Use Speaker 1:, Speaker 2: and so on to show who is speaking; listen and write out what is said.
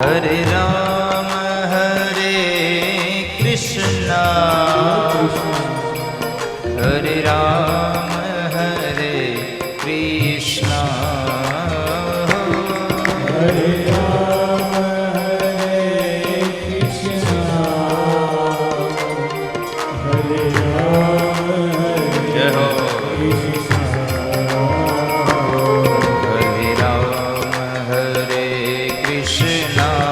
Speaker 1: Hare Ram Hare Krishna Hare Ram Hare Krishna Jay Krishna